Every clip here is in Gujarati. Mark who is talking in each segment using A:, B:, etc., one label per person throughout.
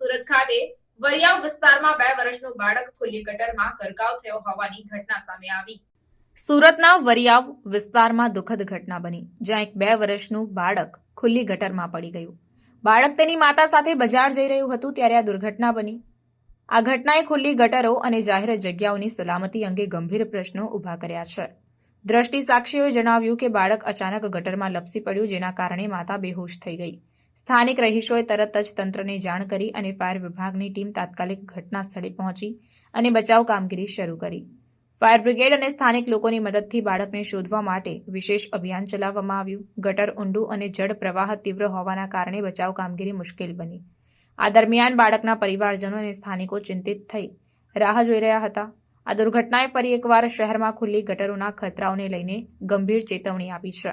A: સુરત ખાતે વરિયાવ વિસ્તારમાં બે વર્ષનું બાળક ખુલ્લી ગટરમાં ગરકાવ થયો હોવાની ઘટના સામે આવી. સુરતના વરિયાવ વિસ્તારમાં દુઃખદ ઘટના બની, જ્યાં એક બે વર્ષનું બાળક ખુલ્લી ગટરમાં પડી ગયું. બાળક તેની માતા સાથે બજાર જઈ રહ્યું હતું ત્યારે આ દુર્ઘટના બની. આ ઘટનાએ ખુલ્લી ગટરો અને જાહેર જગ્યાઓની સલામતી અંગે ગંભીર પ્રશ્નો ઊભા કર્યા છે. દ્રષ્ટિ સાક્ષીઓએ જણાવ્યું કે બાળક અચાનક ગટરમાં લપસી પડ્યું, જેના કારણે માતા બેહોશ થઈ ગઈ. સ્થાનિક રહીશોએ તરત જ તંત્રને જાણ કરી અને ફાયર વિભાગની ટીમ તાત્કાલિક ઘટના સ્થળે પહોંચી અને બચાવ કામગીરી શરૂ કરી. ફાયર બ્રિગેડ અને સ્થાનિક લોકોની મદદથી બાળકને શોધવા માટે વિશેષ અભિયાન ચલાવવામાં આવ્યું. ગટર, ઊંડું અને જળ પ્રવાહ તીવ્ર હોવાના કારણે બચાવ કામગીરી મુશ્કેલ બની. આ દરમિયાન બાળકના પરિવારજનો અને સ્થાનિકો ચિંતિત થઈ રાહ જોઈ રહ્યા હતા. આ દુર્ઘટનાએ ફરી એકવાર શહેરમાં ખુલ્લી ગટરોના ખતરાઓને લઈને ગંભીર ચેતવણી આપી છે.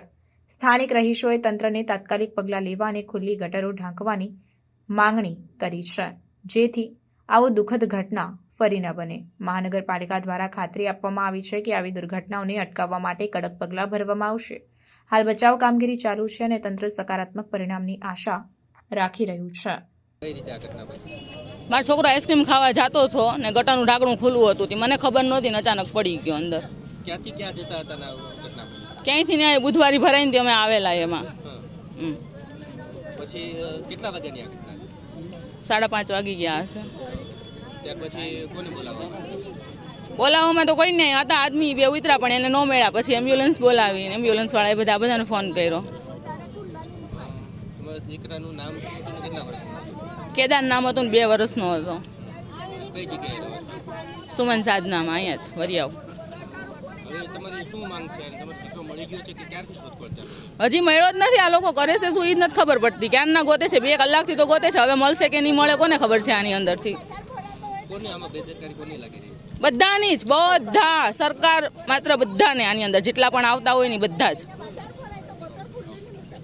A: સ્થાનિક રહીશોએ તંત્રને તાત્કાલિક પગલાં લેવા અને ખુલ્લી ગટરો ઢાંકવાની માંગણી કરી છે જેથી આવો દુઃખદ ઘટના ફરી ન બને. મહાનગરપાલિકા દ્વારા ખાતરી આપવામાં આવી છે કે આવી દુર્ઘટનાઓને અટકાવવા માટે કડક પગલાં ભરવામાં આવશે. હાલ બચાવ કામગીરી ચાલુ છે અને તંત્ર સકારાત્મક પરિણામની આશા રાખી રહ્યું છે.
B: મારો છોકરો આઈસ્ક્રીમ ખાવા જતો હતો ને ગટાનું ઢાંકણું ખુલ્લું હતું તે મને ખબર નહોતી અચાનક પડી ગયો અંદર.
C: ક્યાંથી ક્યાં જતા હતા ને ઘટના?
B: ક્યાંયથી ને બુધવારી ભરાઈને તે અમે આવેલા એમાં.
C: પછી કેટલા વાગ્યાની આ ઘટના
B: સાડા પાંચ વાગી ગયા હશે.
C: ત્યાર પછી કોને બોલાવવા
B: બોલાવવામાં તો કોઈ નહીં હતા આદમી બે ઉતરા પણ એને ન મળ્યા. પછી એમ્બ્યુલન્સ બોલાવી એમ્બ્યુલન્સ વાળાએ બધા બધાને ફોન કર્યો.
C: દીકરાનું નામ કેટલા વર્ષનું
B: કેદાર નામ હતું બે વર્ષનો હતો. સુમન સાધનામાં અહીંયા જ વરિયાવ. હજી મળ્યો જ નથી. આ લોકો કરે છે શું એ જ નથી ખબર પડતી. ક્યારના ગોતે છે? બે કલાકથી તો ગોતે છે. હવે મળશે કે નહીં મળે કોને ખબર છે આની અંદરથી? બધાની જ બધા. સરકાર માત્ર બધાને આની અંદર. જેટલા પણ આવતા હોય ને બધા જ.